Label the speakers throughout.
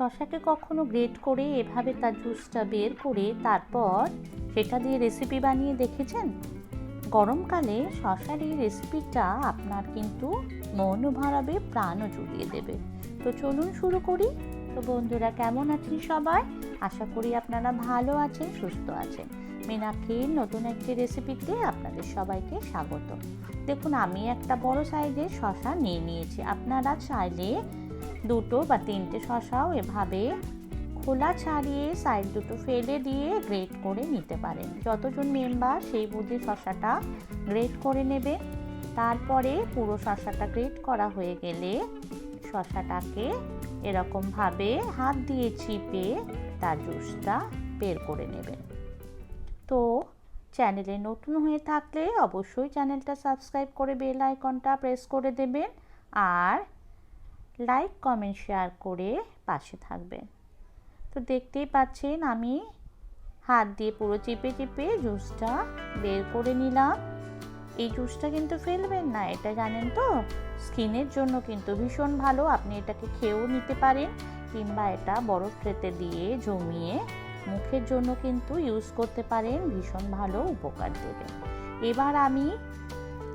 Speaker 1: শশাকে কখনো গ্রেট করে এভাবে তার জুসটা বের করে তারপর সেটা দিয়ে রেসিপি বানিয়ে দেখেছেন? গরমকালে শশার এই রেসিপিটা আপনার কিন্তু মনও ভরাবে, প্রাণও জুড়িয়ে দেবে। তো চলুন শুরু করি। তো বন্ধুরা, কেমন আছেন সবাই? আশা করি আপনারা ভালো আছেন, সুস্থ আছেন। মীনাক্ষীর নতুন একটি রেসিপিতে আপনাদের সবাইকে স্বাগত। দেখুন, আমি একটা বড় সাইজের শশা নিয়ে নিয়েছি। আপনারা চাইলে দুটো বা তিনটে শশাও এভাবে খোলা ছাড়িয়ে সাইড দুটো ফেলে দিয়ে গ্রেট করে নিতে পারেন। যতজন মেম্বার সেই বুঝে শশাটা গ্রেট করে নেবে। তারপরে পুরো শশাটা গ্রেট করা হয়ে গেলে শশাটাকে এরকমভাবে হাত দিয়ে চিপে তার জুসটা বের করে নেবেন। তো চ্যানেলে নতুন হয়ে থাকলে অবশ্যই চ্যানেলটা সাবস্ক্রাইব করে বেল আইকনটা প্রেস করে দেবেন। আর লাইক কমেন্ট শেয়ার করে পাশে থাকবেন তো দেখতেই পাচ্ছেন আমি হাত দিয়ে পুরো চিপে চিপে জুসটা বের করে নিলাম। এই জুসটা কিন্তু ফেলবেন না, এটা জানেন তো? স্কিনের জন্য কিন্তু ভীষণ ভালো, আপনি এটাকে খেয়েও নিতে পারেন কিংবা এটা বরফ ট্রেতে দিয়ে জমিয়ে মুখের জন্য কিন্তু ইউজ করতে পারেন, ভীষণ ভালো উপকার দেবে। এবার আমি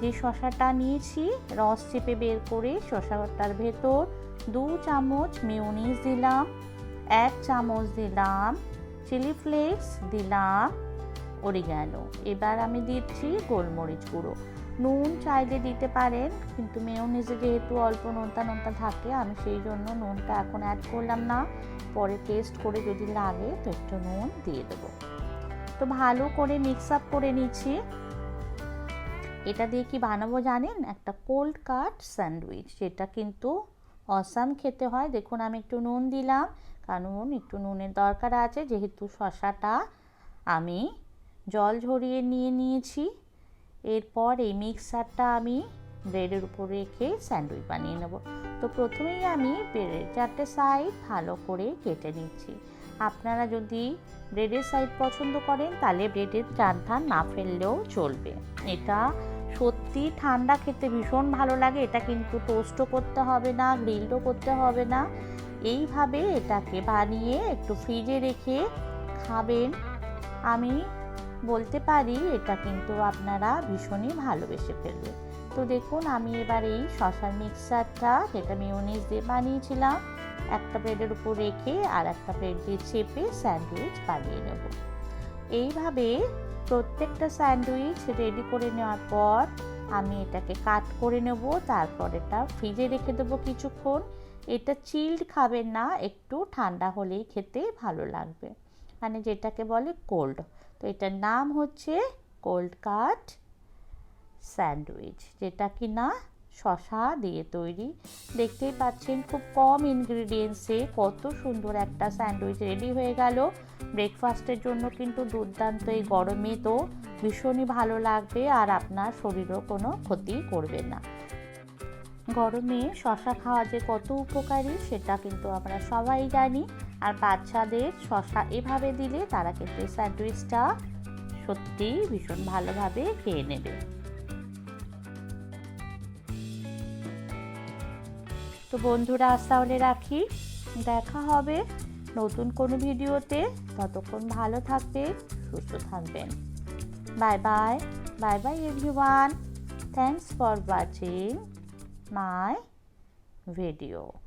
Speaker 1: যে শশাটা নিয়েছি, রস চেপে বের করে শশাটার ভেতর দু চামচ মিউনিস দিলাম, এক চামচ দিলাম, চিলি ফ্লেক্স দিলাম, অরিগ্যানো। এবার আমি দিচ্ছি গোলমরিচ গুঁড়ো। নুন চাইলে দিতে পারেন, কিন্তু মেয়নিজে যেহেতু অল্প নোনতা নোনতা থাকে, আমি সেই জন্য নুনটা এখন অ্যাড করলাম না। পরে টেস্ট করে যদি লাগে, তো একটু নুন দিয়ে দেবো। তো ভালো করে মিক্স আপ করে নিচ্ছি। এটা দিয়ে কি বানাবো জানেন? একটা কোল্ড কাট স্যান্ডউইচ যেটা কিন্তু অসাম খেতে হয়। দেখুন, আমি একটু নুন দিলাম। কারণ একটু নুনের দরকার আছে। যেহেতু শশাটা আমি জল ঝরিয়ে নিয়ে নিয়েছি, এরপর এই মিক্সারটা আমি ব্রেডের উপর রেখে স্যান্ডউইচ বানিয়ে নেব। তো প্রথমেই আমি ব্রেডের চারটে সাইড ভালো করে কেটে নিচ্ছি। আপনারা যদি ব্রেডের সাইড পছন্দ করেন, তাহলে ব্রেডের চারধার না ফেললেও চলবে। এটা সত্যি ঠান্ডা খেতে ভীষণ ভালো লাগে, এটা কিন্তু টোস্টও করতে হবে না গ্রিলও করতে হবে না। এইভাবে এটাকে বানিয়ে একটু ফ্রিজে রেখে খাবেন। আমি বলতে পারি এটা কিন্তু আপনারা ভীষণই ভালোবেসে ফেলবে। তো দেখুন, আমি এবার এই শশার মিক্সারটা যেটা মিউনিস দিয়ে বানিয়েছিলাম, একটা ব্রেডের উপর রেখে আর একটা ব্রেড দিয়ে চেপে স্যান্ডউইচ বানিয়ে নেব। এইভাবে প্রত্যেকটা স্যান্ডউইচ রেডি করে নেওয়ার পর আমি এটাকে কাট করে নেব, তারপর এটা ফ্রিজে রেখে দেবো কিছুক্ষণ। এটা চিল্ড খাবেন না, একটু ঠান্ডা হলেই খেতে ভালো লাগবে। মানে যেটাকে বলে কোল্ড। তো এটার নাম হচ্ছে কোল্ড কাট স্যান্ডউইচ। যেটা কি না শশা দিয়ে তৈরি। দেখতেই পাচ্ছেন খুব কম ইনগ্রিডিয়েন্টসে কত সুন্দর একটা স্যান্ডউইচ রেডি হয়ে গেল। ব্রেকফাস্টের জন্য কিন্তু দুর্দান্ত এই গরমে তো ভীষণই ভালো লাগবে আর আপনার শরীরও কোনো ক্ষতি করবে না। গরমে শশা খাওয়া যে কত উপকারী সেটা কিন্তু আমরা সবাই জানি। আর বাচ্চাদের শশা এভাবে দিলে তারা কিন্তু স্যান্ডউইচটা সত্যিই ভীষণ ভালোভাবে খেয়ে নেবে। তো বন্ধুরা, আজ তাহলে রাখি। দেখা হবে নতুন কোনো ভিডিওতে। ততক্ষণ ভালো থাকবে, সুস্থ থাকবেন। Bye bye bye bye everyone thanks for watching my video.